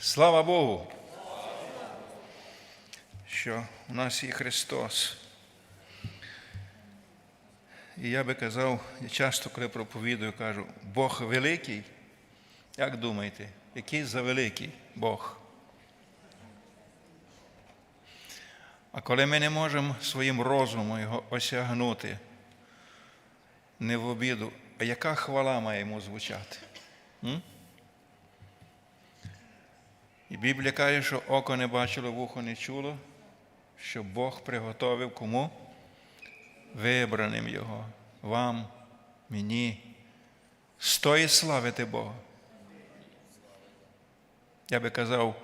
Слава Богу, що у нас є Христос. І я би казав, я часто, коли проповідую, кажу, Бог великий. Як думаєте, який за великий Бог? А коли ми не можемо своїм розумом його осягнути, не в обіду, а яка хвала має йому звучати? М? І Біблія каже, що око не бачило, вухо не чуло, що Бог приготовив кому? Вибраним Його, вам, мені. Стоїть славити Бога. Я би казав,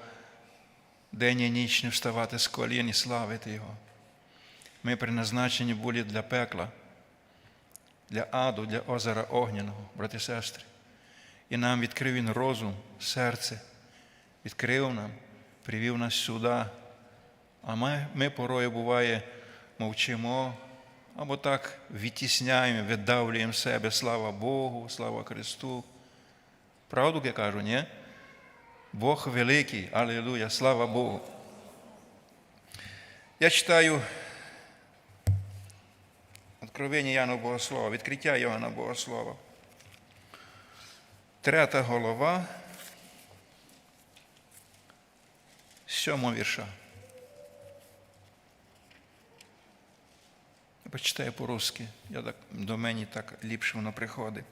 день і ніч не вставати з колін і славити Його. Ми призначені були для пекла, для аду, для озера Огняного, брати і сестри. І нам відкрив Він розум, серце відкрив нам, привів нас сюди. А ми, ми порою буває мовчимо або так відтісняємо, видавлюємо себе, слава Богу, слава Христу. Правду я кажу, ні? Бог великий, Аллилуйя, слава Богу. Я читаю Откровення Яна Богослова, відкриття Йоанна Богослова. Трета голова. сьомого вірша. Я почитаю по-русски, я так, до мене так ліпше воно приходить.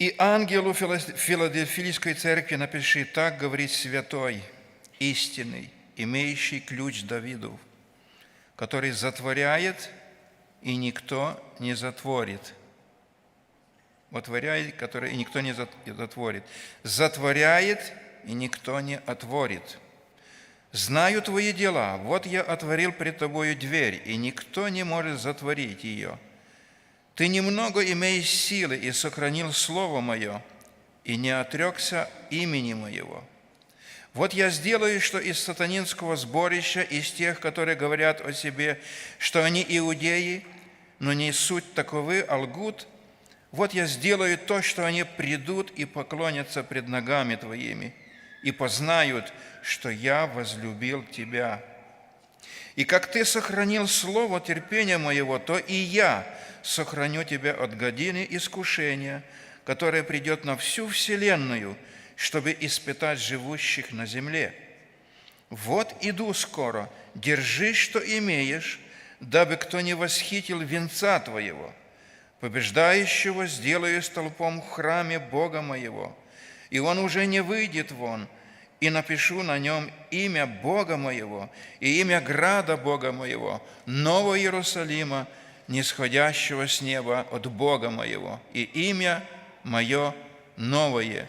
И ангелу Филадельфийской церкви напиши, так говорит святой, истинный, имеющий ключ Давидов, который затворяет, и никто не затворит. Отворяет, который и никто не затворит. Затворяет, и никто не отворит. Знаю твои дела, вот я отворил пред тобою дверь, и никто не может затворить ее. Ты немного имеешь силы и сохранил слово мое, и не отрекся имени моего. Вот я сделаю, что из сатанинского сборища, из тех, которые говорят о себе, что они иудеи, но не суть таковы, а лгут, вот я сделаю то, что они придут и поклонятся пред ногами твоими, и познают, что я возлюбил тебя. И как ты сохранил слово терпения моего, то и я сохраню тебя от годины искушения, которое придет на всю вселенную, чтобы испытать живущих на земле. Вот иду скоро, держи, что имеешь, дабы кто не восхитил венца твоего. Побеждающего сделаю столпом в храме Бога моего, и он уже не выйдет вон, и напишу на нем имя Бога моего и имя града Бога моего, Нового Иерусалима, нисходящего с неба от Бога моего, и имя мое новое.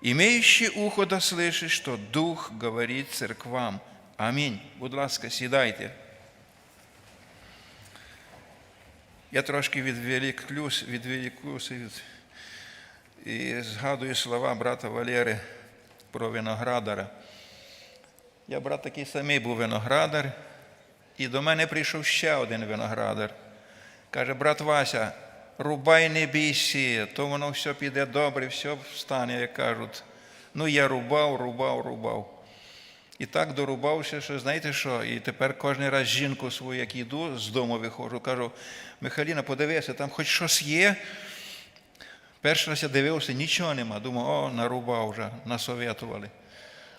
Имеющий ухо да слышит, что Дух говорит церквам. Амінь. Будь ласка, сідайте. Я трошки відволіклюсь, відволіклюсь від... і згадую слова брата Валери про виноградара. Я брат такий самий був виноградар, і до мене прийшов ще один виноградар. Каже, брат Вася, рубай не бійся, то воно все піде добре, все встане, як кажуть. Ну, я рубав, рубав, рубав. І так дорубався, що знаєте що? І тепер кожен раз жінку свою, як йду, з дому виходжу, кажу, Михайліна, подивися, там хоч щось є. Перший раз я дивився, нічого нема. Думав, о, нарубав вже, насоветували.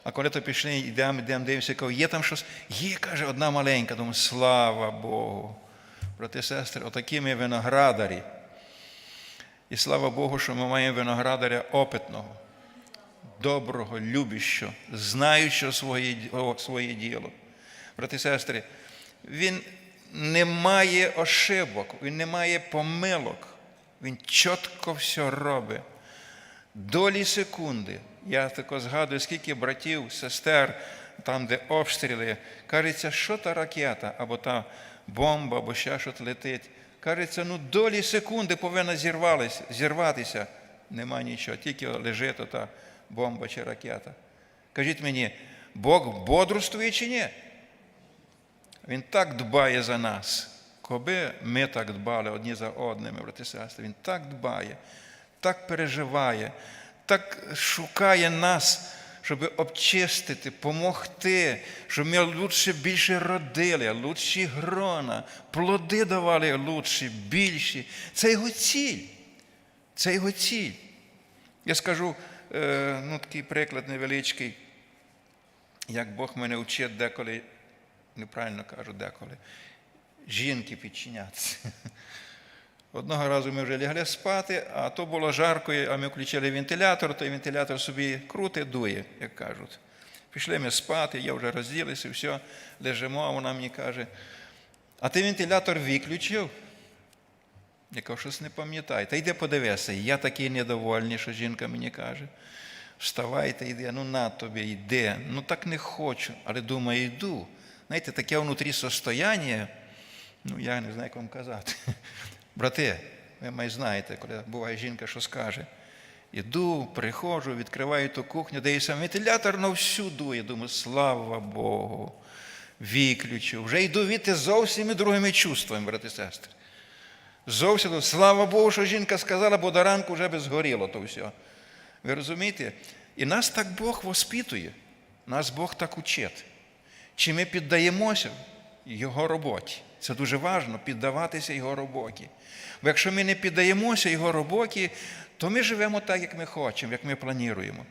А коли то пішли, йдемо, йдемо, дивимося, кажу, є там щось? Є, каже, одна маленька. Думаю, слава Богу. Брати сестри, отакі ми виноградарі. І слава Богу, що ми маємо виноградаря опитного, доброго, любящого, знаючого своє, своє діло. Брати сестри, він не має ошибок, він не має помилок. Він чітко все робить. Долі секунди. Я тако згадую, скільки братів, сестер, там, де обстріли, кажеться, що та ракета, або та бомба, або ще щось летить. Кажеться, ну долі секунди повинна зірватися. Нема нічого, тільки лежить ота бомба чи ракета. Кажіть мені, Бог бодрствує чи ні? Він так дбає за нас. Коби ми так дбали одні за одними, брати і сестри, Він так дбає, так переживає, так шукає нас, щоб обчистити, помогти, щоб ми лучше більше родили, лучші грона, плоди давали лучші, більші. Це його ціль. Це його ціль. Я скажу е, ну, такий приклад невеличкий, як Бог мене вчить деколи, неправильно кажу деколи, жінки підчинятися. Одного разу ми вже лягли спати, а то було жарко, а ми включили вентилятор, той вентилятор собі крутить, дує, як кажуть. Пішли ми спати, я вже розділився, все, лежимо, а вона мені каже, а ти вентилятор виключив? Я кажу, щось не пам'ятаю. Та йди подивися. Я такий недовольний, що жінка мені каже. Вставай та йди, ну на тобі, йди. Ну так не хочу, але думаю, йду. Знаєте, таке внутрі состояння, ну я не знаю, як вам казати. Брати, ви май знаєте, коли буває жінка, що скаже. Іду, приходжу, відкриваю ту кухню, дивлюся, вентилятор на всю дує. Думаю, слава Богу, виключу. Вже йду віти зовсім і другими чувствами, брати і сестри. Зовсім, слава Богу, що жінка сказала, бо до ранку вже би згоріло то все. Ви розумієте? І нас так Бог воспитує, нас Бог так учить. Чи ми піддаємося Його роботі? Це дуже важливо, піддаватися Його роботі. Бо якщо ми не піддаємося Його роботі, то ми живемо так, як ми хочемо, як ми плануємо.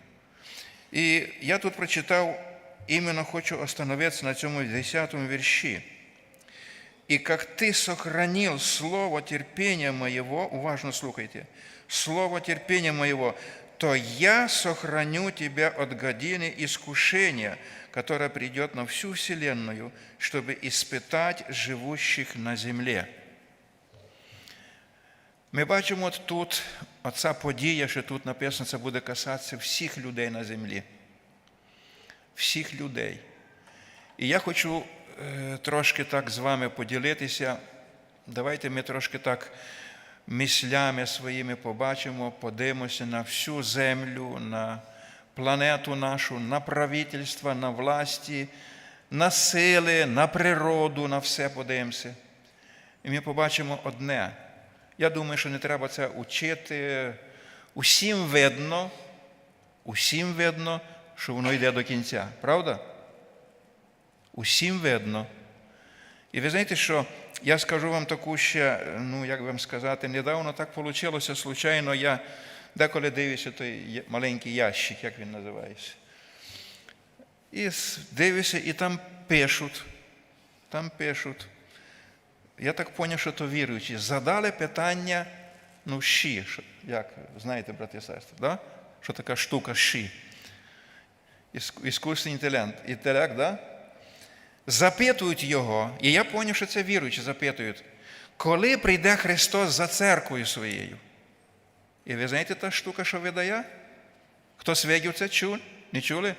І я тут прочитав, іменно хочу остановитися на цьому 10 вірші. И как ты сохранил слово терпения моего, уважно слухайте, слово терпения моего, то я сохраню тебя от годины искушения, которое придет на всю вселенную, чтобы испытать живущих на земле. Ми бачимо от тут, оця подія, що тут написано, це буде касатися всіх людей на землі. Всіх людей. І я хочу е, трошки так з вами поділитися. Давайте ми трошки так мислями своїми побачимо, подивимося на всю землю, на планету нашу, на правительство, на власті, на сили, на природу, на все подивимося. І ми побачимо одне. Я думаю, що не треба це учити. Усім видно, усім видно, що воно йде до кінця. Правда? Усім видно. І ви знаєте, що я скажу вам таку ще, ну як вам сказати, недавно так вийшло, случайно я деколи дивлюся той маленький ящик, як він називається. І дивлюся, і там пишуть, там пишуть. Я так зрозумів, що то віруючі. Задали питання, ну, щі, як, знаєте, брати і сестри, да? що така штука щі. Іскусний інтелект, інтелект, да? Запитують його, і я зрозумів, що це віруючі, запитують, коли прийде Христос за церквою своєю? І ви знаєте та штука, що видає? Хтось видів це чув? Не чули?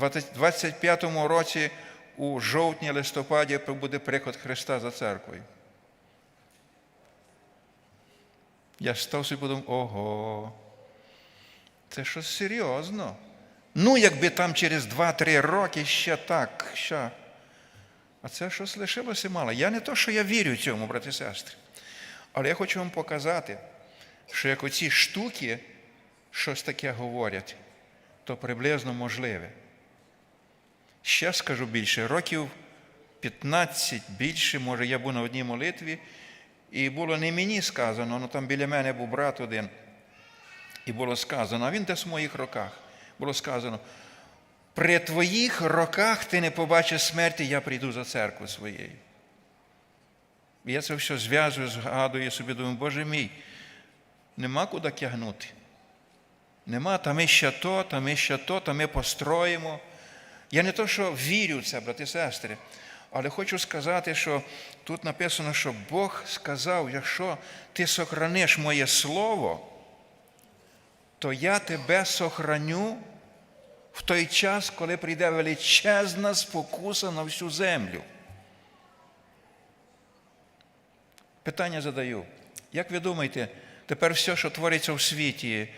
У 25-му році у жовтні-листопаді буде приход Христа за церквою. Я став собі подумав, ого, це щось серйозно. Ну, якби там через 2-3 роки ще так, ще. А це щось лишилося мало. Я не то, що я вірю цьому, брати і сестри. Але я хочу вам показати, що як оці штуки щось таке говорять, то приблизно можливе. Ще скажу більше, років 15 більше, може, я був на одній молитві, і було не мені сказано, але там біля мене був брат один. І було сказано, а він десь в моїх роках. Було сказано, при твоїх роках ти не побачиш смерті, я прийду за церкву своєю. І я це все зв'язую, згадую собі, думаю, Боже мій, нема куди тягнути. Нема, та ми ще то, та ми ще то, та ми построїмо. Я не то, що вірю в це, брати і сестри, але хочу сказати, що тут написано, що Бог сказав, якщо ти сохраниш моє слово, то я тебе сохраню в той час, коли прийде величезна спокуса на всю землю. Питання задаю. Як ви думаєте, тепер все, що твориться в світі,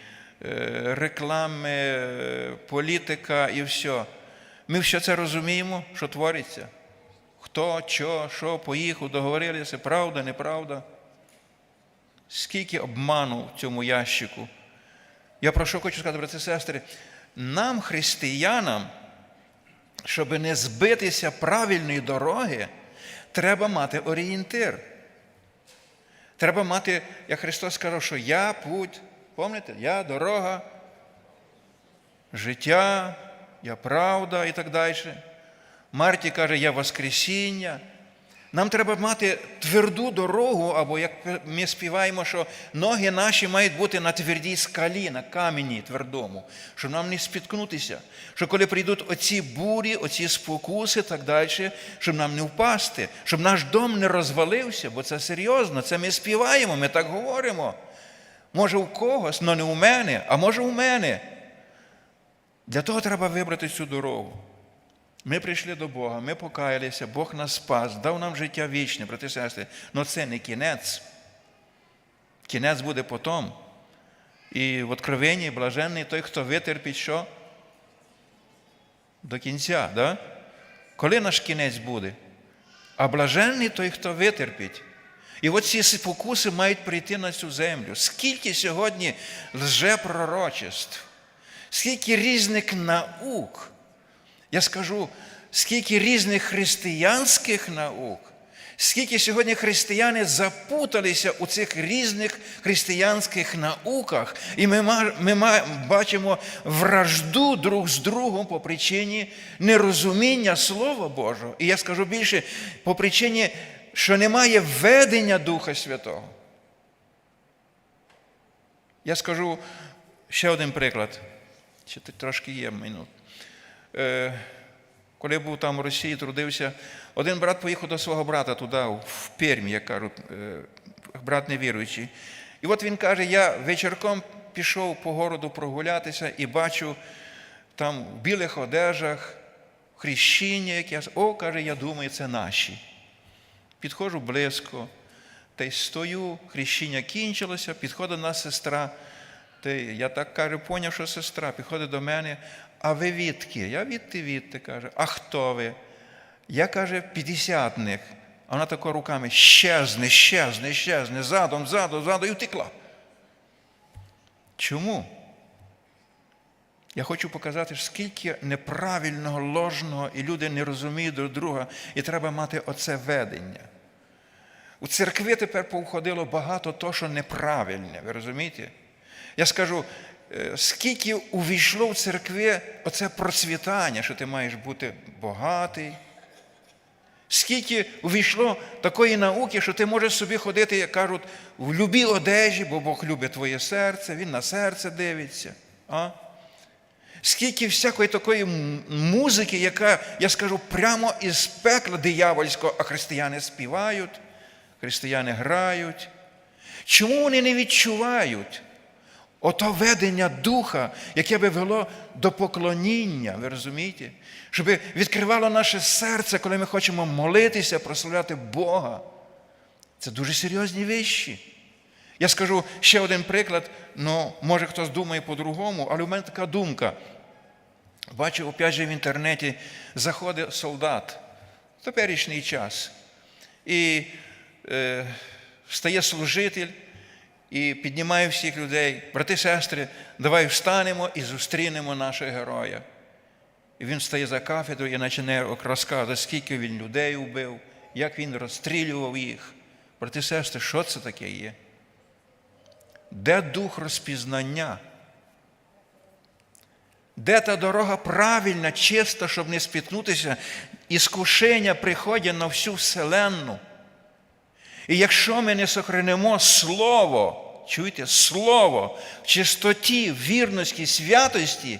реклами, політика і все, ми все це розуміємо, що твориться? Хто, що, що, поїхав, договорилися, правда, неправда? Скільки обману в цьому ящику? Я про що хочу сказати, брати і сестри, нам, християнам, щоб не збитися правильної дороги, треба мати орієнтир. Треба мати, як Христос сказав, що я путь, пам'ятаєте, я дорога, життя, я правда і так далі. Марті каже, я Воскресіння. Нам треба мати тверду дорогу, або як ми співаємо, що ноги наші мають бути на твердій скалі, на камені твердому, щоб нам не спіткнутися. Що коли прийдуть оці бурі, оці спокуси так далі, щоб нам не впасти, щоб наш дом не розвалився, бо це серйозно, це ми співаємо, ми так говоримо. Може, у когось, але не у мене, а може у мене. Для того треба вибрати цю дорогу. Ми прийшли до Бога, ми покаялися, Бог нас спас, дав нам життя вічне, брати і сестри. Але це не кінець. Кінець буде потом. І в Откровенні блаженний той, хто витерпить що? До кінця. Да? Коли наш кінець буде? А блаженний той, хто витерпить. І от ці спокуси мають прийти на цю землю. Скільки сьогодні лжепророчеств, скільки різних наук. Я скажу, скільки різних християнських наук, скільки сьогодні християни запуталися у цих різних християнських науках, і ми, ми бачимо вражду друг з другом по причині нерозуміння Слова Божого. І я скажу більше, по причині, що немає ведення Духа Святого. Я скажу ще один приклад. Ще трошки є минут. Коли був там в Росії, трудився, один брат поїхав до свого брата туди, в Пермь, як кажуть, брат невіруючий. І от він каже: я вечірком пішов по городу прогулятися і бачу там в білих одежах хрещення якесь. О, каже, я думаю, це наші. Підходжу близько, та й стою, хрещення кінчилося, підходить нас сестра. Та я так каже, поняв, що сестра підходить до мене. А ви відки? Я відти, відти, каже. А хто ви? Я каже, п'ятдесятник. А вона тако руками щезне, щезне, щезне, задом, задом, задом і втекла. Чому? Я хочу показати, скільки неправильного, ложного, і люди не розуміють друг друга, і треба мати оце ведення. У церкві тепер повходило багато того, що неправильне, ви розумієте? Я скажу, скільки увійшло в церкві оце процвітання, що ти маєш бути багатий. Скільки увійшло такої науки, що ти можеш собі ходити, як кажуть, в любій одежі, бо Бог любить твоє серце, Він на серце дивиться. А? Скільки всякої такої музики, яка, я скажу, прямо із пекла диявольського, а християни співають, християни грають. Чому вони не відчувають? Ото ведення духа, яке би вело до поклоніння, ви розумієте? Щоб відкривало наше серце, коли ми хочемо молитися, прославляти Бога. Це дуже серйозні вищі. Я скажу ще один приклад, ну, може хтось думає по-другому, але у мене така думка. Бачу, опять же в інтернеті заходить солдат в теперішній час. І е, стає служитель і піднімає всіх людей, брати сестри, давай встанемо і зустрінемо нашого героя. І він стає за кафедрою і починає розказувати, скільки він людей вбив, як він розстрілював їх. Брати сестри, що це таке є? Де дух розпізнання? Де та дорога правильна, чиста, щоб не спіткнутися, іскушення приходять на всю вселенну. І якщо ми не сохранимо Слово, чуєте, Слово в чистоті, вірності, святості,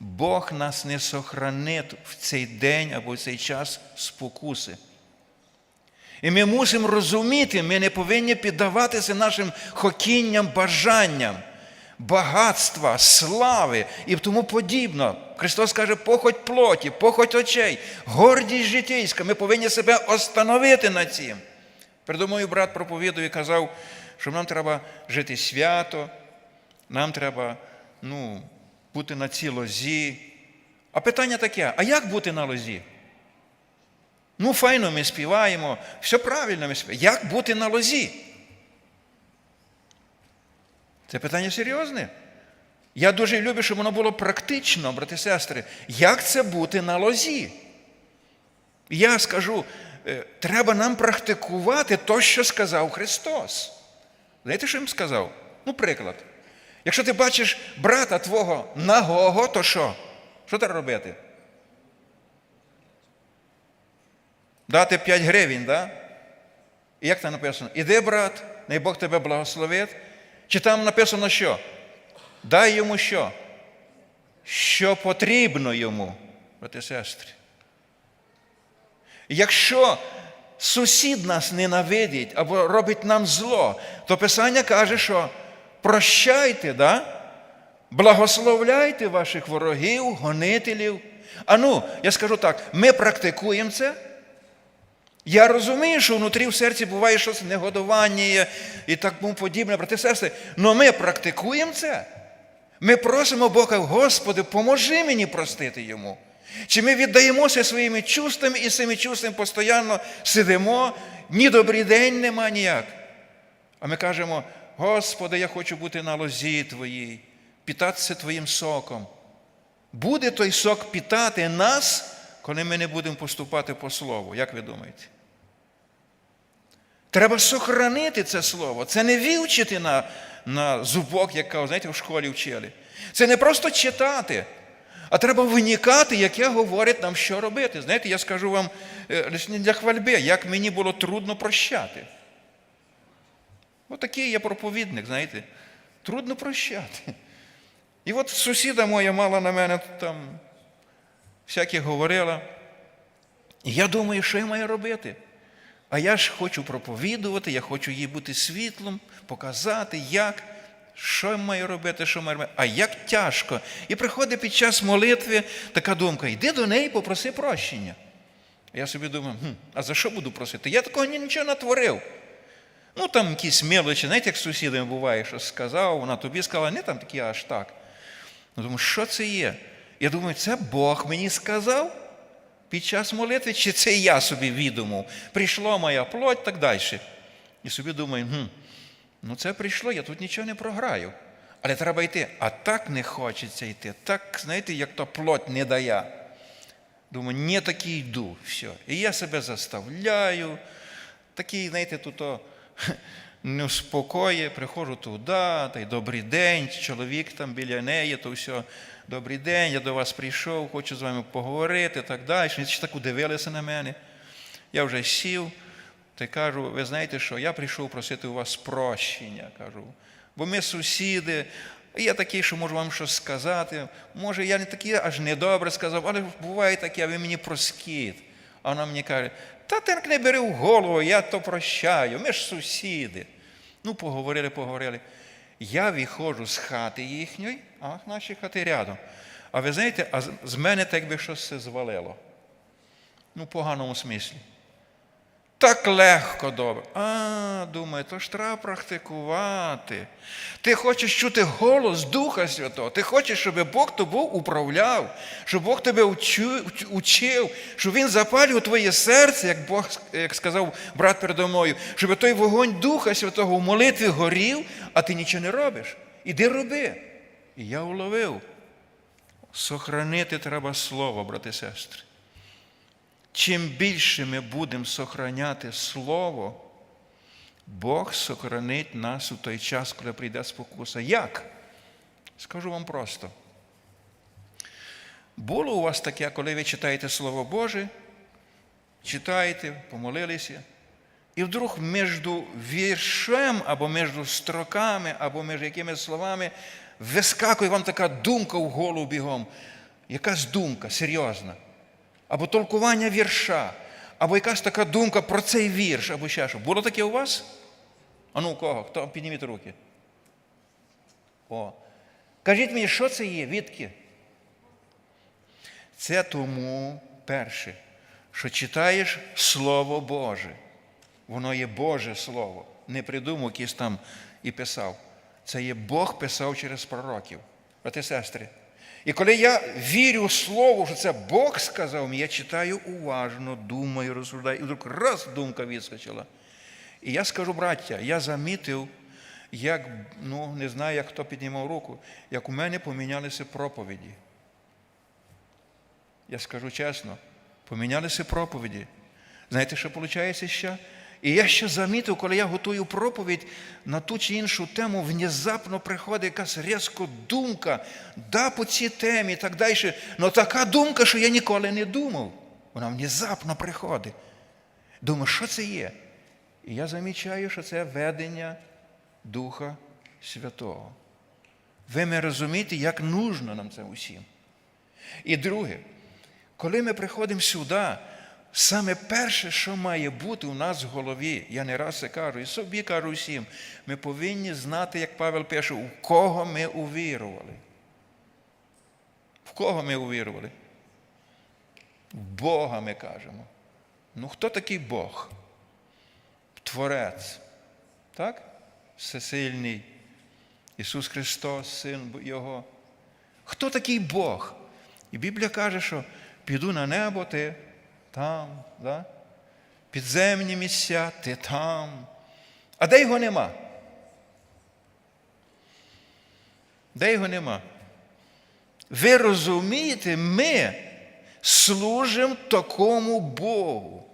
Бог нас не сохранить в цей день або в цей час спокуси. І ми мусимо розуміти, ми не повинні піддаватися нашим хокінням, бажанням, багатства, слави і тому подібно. Христос каже, похоть плоті, похоть очей, гордість житейська. Ми повинні себе остановити на цим. Передо мною брат проповідує і казав, що нам треба жити свято, нам треба ну, бути на цій лозі. А питання таке: а як бути на лозі? Ну, файно ми співаємо, все правильно ми співаємо. Як бути на лозі? Це питання серйозне. Я дуже люблю, щоб воно було практично, брати і сестри. Як це бути на лозі? Я скажу, треба нам практикувати те, що сказав Христос. Знаєте, що їм сказав? Ну, приклад. Якщо ти бачиш брата твого нагого, то що? Що треба робити? Дати 5 гривень, да? І як там написано? Іди, брат, най Бог тебе благословить. Чи там написано що? Дай йому що? Що потрібно йому, брати і сестри. Якщо сусід нас ненавидить або робить нам зло, то Писання каже, що прощайте, да? благословляйте ваших ворогів, гонителів. А ну, я скажу так, ми практикуємо це. Я розумію, що внутрі в серці буває щось негодування і тому подібне, брати сестри, але ми практикуємо це. Ми просимо Бога, Господи, поможи мені простити йому. Чи ми віддаємося своїми чувствами і цими чувствами постійно сидимо, ні добрий день нема ніяк. А ми кажемо, Господи, я хочу бути на лозі Твоїй, питатися Твоїм соком. Буде той сок питати нас, коли ми не будемо поступати по слову. Як ви думаєте? Треба сохранити це слово. Це не вивчити на, на зубок, як знаєте, в школі вчили. Це не просто читати, а треба виникати, яке говорить нам, що робити. Знаєте, я скажу вам е, не для хвальби, як мені було трудно прощати. Отакий я проповідник, знаєте, трудно прощати. І от сусіда моя мала на мене там всяке говорила. І я думаю, що я маю робити? А я ж хочу проповідувати, я хочу їй бути світлом, показати, як, що я маю робити, що маю робити, а як тяжко. І приходить під час молитви така думка: йди до неї, попроси прощення. Я собі думаю, хм, а за що буду просити? Я такого нічого не творив. Ну, там якісь мелочі, знаєте, як з сусідами буває, що сказав, вона тобі сказала, не там такі аж так. Ну, думаю, що це є? Я думаю, це Бог мені сказав під час молитви, чи це я собі відумав? Прийшла моя плоть, так далі. І собі думаю, хм, ну це прийшло, я тут нічого не програю. Але треба йти. А так не хочеться йти. Так, знаєте, як то плоть не дає. Думаю, не таки йду. Все. І я себе заставляю. Такий, знаєте, тут о, не спокоє, приходжу туди, та й добрий день, чоловік там біля неї, то все. Добрий день, я до вас прийшов, хочу з вами поговорити, так далі. Ще так удивилися на мене. Я вже сів та й кажу, ви знаєте що, я прийшов просити у вас прощення. кажу. Бо ми сусіди, я такий, що можу вам щось сказати. Може, я не такий аж недобре сказав, але буває таке, а ви мені проскіт. А вона мені каже, та ти не бери в голову, я то прощаю, ми ж сусіди. Ну, поговорили, поговорили. Я виходжу з хати їхньої, а наші хати рядом. А ви знаєте, а з мене так би щось все звалило. Ну, в поганому смислі. Так легко добре. А, думаю, то ж треба практикувати. Ти хочеш чути голос Духа Святого. Ти хочеш, щоб Бог тобою управляв, щоб Бог тебе учив, щоб Він запалював твоє серце, як Бог, як сказав брат передо мною, щоб той вогонь Духа Святого в молитві горів, а ти нічого не робиш. Іди роби. І я уловив. Сохранити треба слово, брати сестри. Чим більше ми будемо сохраняти Слово, Бог сохранить нас у той час, коли прийде спокуса. Як? Скажу вам просто. Було у вас таке, коли ви читаєте Слово Боже, читаєте, помолилися, і вдруг між віршем або між строками, або між якимись словами вискакує вам така думка в голову бігом. Якась думка серйозна або толкування вірша, або якась така думка про цей вірш, або ще що. Було таке у вас? А ну у кого? Хто? Підніміть руки. О. Кажіть мені, що це є? Відки? Це тому перше, що читаєш Слово Боже. Воно є Боже Слово. Не придумав якийсь там і писав. Це є Бог писав через пророків. Брати сестри. І коли я вірю Слову, що це Бог сказав мені, я читаю уважно, думаю, розсуждаю, і вдруг раз думка відскочила. І я скажу, браття, я замітив, як, ну, не знаю, як хто піднімав руку, як у мене помінялися проповіді. Я скажу чесно, помінялися проповіді. Знаєте, що виходить ще? І я ще замітив, коли я готую проповідь на ту чи іншу тему, внезапно приходить якась різко думка, да, по цій темі і так далі. Ну така думка, що я ніколи не думав. Вона внезапно приходить. Думаю, що це є? І я замічаю, що це ведення Духа Святого. Ви ми розумієте, як нужно нам це усім. І друге, коли ми приходимо сюди, саме перше, що має бути у нас в голові, я не раз це кажу, і собі кажу всім, ми повинні знати, як Павел пише, у кого ми увірували. В кого ми увірували? В Бога ми кажемо. Ну хто такий Бог? Творець. Так? Всесильний. Ісус Христос, Син Його. Хто такий Бог? І Біблія каже, що піду на небо, ти там, да? підземні місця, ти там. А де його нема? Де його нема? Ви розумієте, ми служимо такому Богу.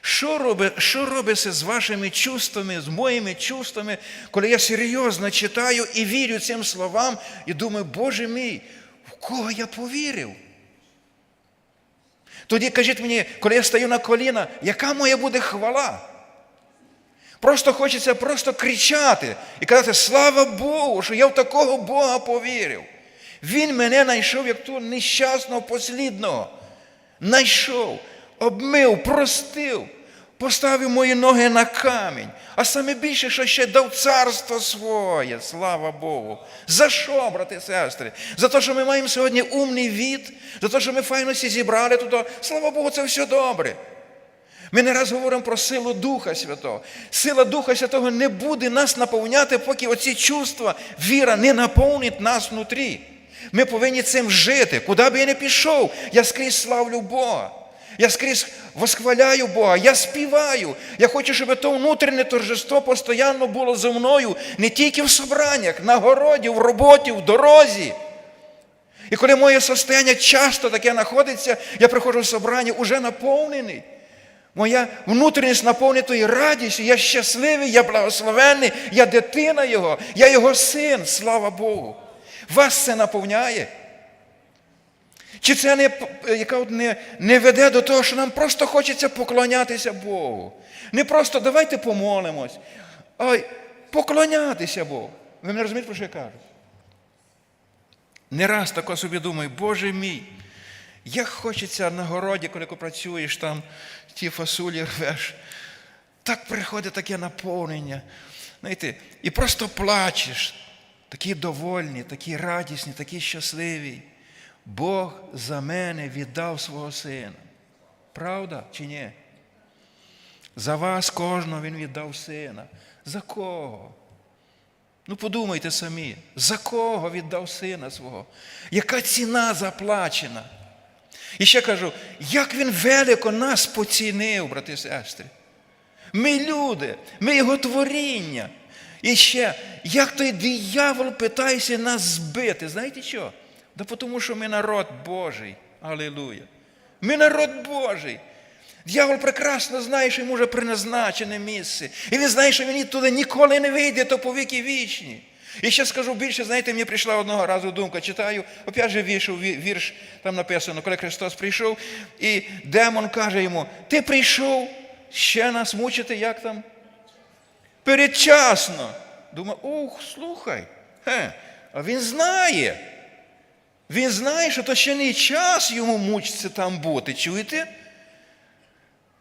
Що робить, що робиться з вашими чувствами, з моїми чувствами, коли я серйозно читаю і вірю цим словам, і думаю, Боже мій, в кого я повірив? Тоді кажіть мені, коли я стаю на коліна, яка моя буде хвала? Просто хочеться просто кричати і казати, слава Богу, що я в такого Бога повірив. Він мене знайшов як ту нещасного послідного. Найшов, обмив, простив, поставив мої ноги на камінь. А саме більше, що ще дав царство своє, слава Богу. За що, брати і сестри? За те, що ми маємо сьогодні умний від, за те, що ми файно всі зібрали туди. Слава Богу, це все добре. Ми не раз говоримо про силу Духа Святого. Сила Духа Святого не буде нас наповняти, поки оці чувства, віра не наповнить нас внутрі. Ми повинні цим жити. Куди би я не пішов, я скрізь славлю Бога. Я скрізь восхваляю Бога, я співаю. Я хочу, щоб то внутрішнє торжество постійно було зі мною не тільки в собраннях, на городі, в роботі, в дорозі. І коли моє состояння часто таке знаходиться, я приходжу в собрання уже наповнений. Моя внутрішність наповнена тою радістю, я щасливий, я благословенний, я дитина Його, я Його син, слава Богу. Вас це наповняє? Чи це не, яка не, не веде до того, що нам просто хочеться поклонятися Богу? Не просто давайте помолимось, а й поклонятися Богу. Ви мене розумієте, про що я кажу? Не раз тако собі думаю, Боже мій, як хочеться на городі, коли працюєш там, ті фасулі рвеш, так приходить таке наповнення. Знаєте, І просто плачеш, такі довольні, такі радісні, такі щасливі. Бог за мене віддав свого сина. Правда чи ні? За вас кожного Він віддав сина. За кого? Ну, подумайте самі, за кого віддав сина свого? Яка ціна заплачена? І ще кажу, як він велико нас поцінив, брати і сестри. Ми люди, ми його творіння. І ще, як той диявол питається нас збити. Знаєте що? Да тому що ми народ Божий. Алілуя. Ми народ Божий. Дьявол прекрасно знає, що йому вже призначене місце. І він знає, що він туди ніколи не вийде, то по віки вічні. І ще скажу більше, знаєте, мені прийшла одного разу думка, читаю, опять же вірш, вірш там написано, коли Христос прийшов, і демон каже йому, ти прийшов ще нас мучити, як там? Передчасно. Думаю, ух, слухай. Хе, а він знає. Він знає, що то ще не час йому мучиться там бути. Чуєте?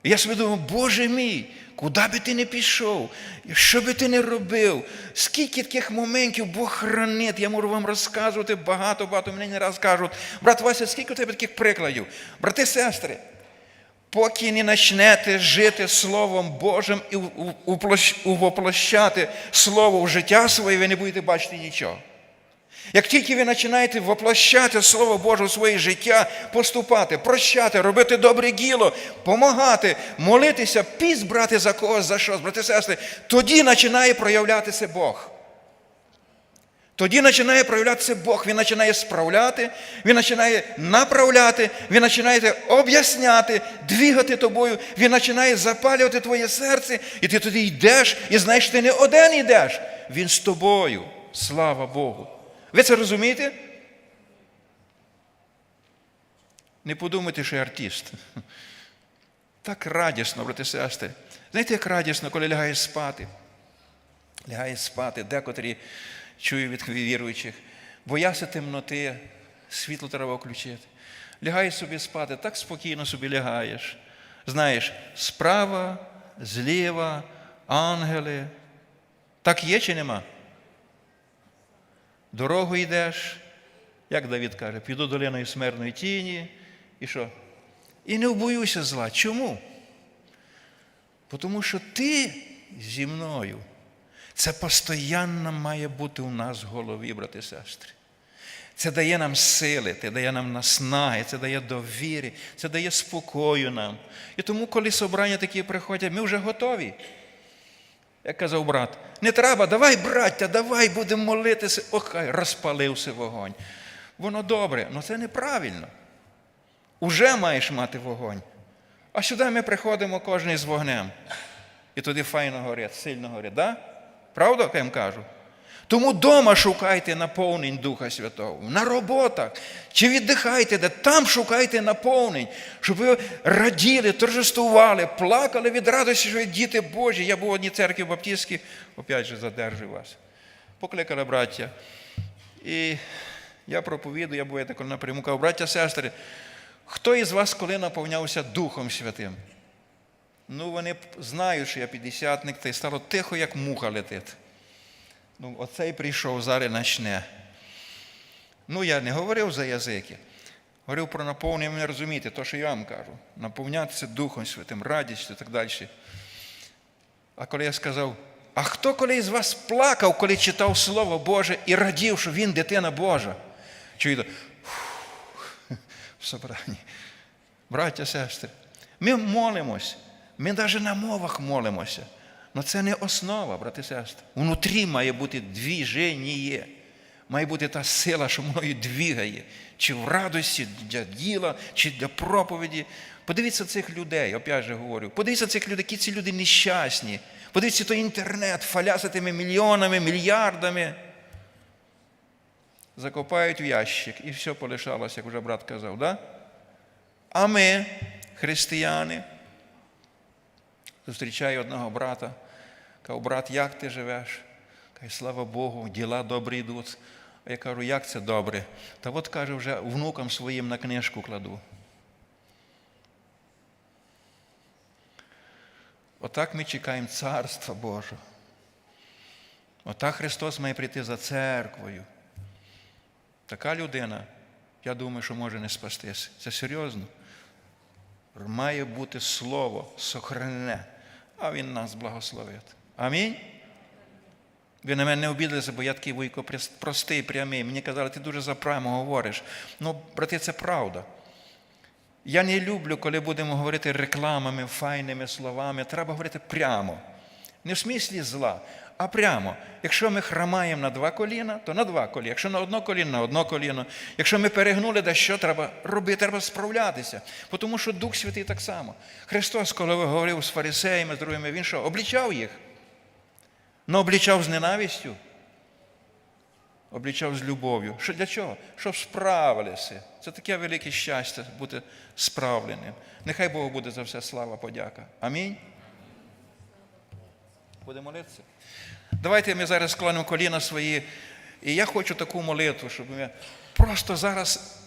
Я собі думав, Боже мій, куди би ти не пішов, що би ти не робив, скільки таких моментів Бог хранить, я можу вам розказувати багато-багато, мені не раз кажуть, брат Вася, скільки у тебе таких прикладів? Брати, сестри, поки не почнете жити Словом Божим і воплощати Слово в життя своє, ви не будете бачити нічого. Як тільки ви починаєте воплощати Слово Боже у своє життя, поступати, прощати, робити добре діло, помагати, молитися, піс брати за когось, за щось, брати сестри, тоді починає проявлятися Бог. Тоді починає проявлятися Бог, Він починає справляти, Він починає направляти, Він починає об'ясняти, двігати тобою, Він починає запалювати твоє серце, і ти туди йдеш, і знаєш, ти не один йдеш, Він з тобою. Слава Богу. Ви це розумієте? Не подумайте, що я артист. Так радісно, брати сестри. Знаєте, як радісно, коли лягаєш спати. Лягаєш спати, декотрі чую від віруючих, бояться темноти, світло треба включити. Лягаєш собі спати, так спокійно собі лягаєш. Знаєш, справа, зліва, ангели. Так є чи нема? Дорогу йдеш, як Давід каже, піду долиною смертної тіні. І що? І не вбоюся зла. Чому? Тому що ти зі мною. Це постійно має бути у нас в голові, брати і сестри. Це дає нам сили, це дає нам наснаги, це дає довіри, це дає спокою нам. І тому, коли собрання такі приходять, ми вже готові. Як казав брат, не треба, давай, браття, давай будемо молитися. охай хай розпалився вогонь. Воно добре, але це неправильно. Уже маєш мати вогонь. А сюди ми приходимо кожен з вогнем. І туди файно горить, сильно горить. Да? Правда, я їм кажу? Тому дома шукайте наповнень Духа Святого, на роботах. Чи віддихайте, де там шукайте наповнень, щоб ви раділи, торжествували, плакали від радості, що ви діти Божі. Я був в одній церкві Баптистській, опять же задержу вас. Покликали браття. І я проповідую, я буваю коли напряму кажу, браття, сестри, хто із вас коли наповнявся Духом Святим? Ну, вони знають, що я п'ятдесятник, та й стало тихо, як муха летить. Ну, оцей прийшов, зараз начне. Ну, я не говорив за язики. Говорив про наповнення, ви не розумієте, то, що я вам кажу. Наповнятися Духом Святим, радістю і так далі. А коли я сказав, а хто коли з вас плакав, коли читав Слово Боже і радів, що він дитина Божа? Чуєте? В собранні. Браття, сестри, ми молимось, ми навіть на мовах молимося. Але це не основа, брати і сестри. Внутрі має бути двіження. Має бути та сила, що мною двігає. Чи в радості для діла, чи для проповіді. Подивіться цих людей, опять же говорю. Подивіться цих людей, які ці люди нещасні. Подивіться той інтернет, фаляться тими мільйонами, мільярдами. Закопають в ящик і все полишалося, як вже брат казав. Да? А ми, християни, зустрічаю одного брата, кажу, брат, як ти живеш? Каже, слава Богу, діла добрі йдуть. А я кажу, як це добре? Та от каже, вже внукам своїм на книжку кладу. Отак ми чекаємо Царства Божого. Отак Христос має прийти за церквою. Така людина, я думаю, що може не спастися. Це серйозно. Має бути слово сохранене, а Він нас благословить. Амінь. Ви на мене не обідалися, бо я такий вуйко простий, прямий. Мені казали, ти дуже запрямо говориш. Ну, брати, це правда. Я не люблю, коли будемо говорити рекламами, файними словами. Треба говорити прямо. Не в смислі зла, а прямо. Якщо ми храмаємо на два коліна, то на два коліна. Якщо на одно коліно, на одно коліно. Якщо ми перегнули, де що треба робити, треба справлятися. Тому що Дух Святий так само. Христос, коли говорив з фарисеями, з другими, Він що, облічав їх? Ну, облічав з ненавистю, облічав з любов'ю. Що Для чого? Щоб справилися. Це таке велике щастя бути справленим. Нехай Богу буде за все слава, подяка. Амінь. Будемо молитися. Давайте ми зараз склонимо коліна свої. І я хочу таку молитву, щоб ми просто зараз,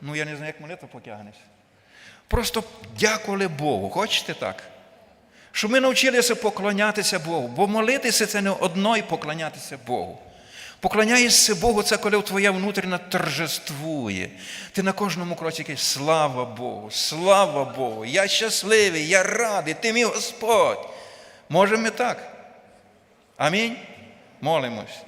ну я не знаю, як молитва потягнеться. Просто дякували Богу. Хочете так? Щоб ми навчилися поклонятися Богу. Бо молитися це не одно і поклонятися Богу. Поклоняєшся Богу, це коли твоя внутрішня торжествує. Ти на кожному кроці кажеш, слава Богу, слава Богу, я щасливий, я радий, ти мій Господь. Можемо ми так? Амінь? Молимось.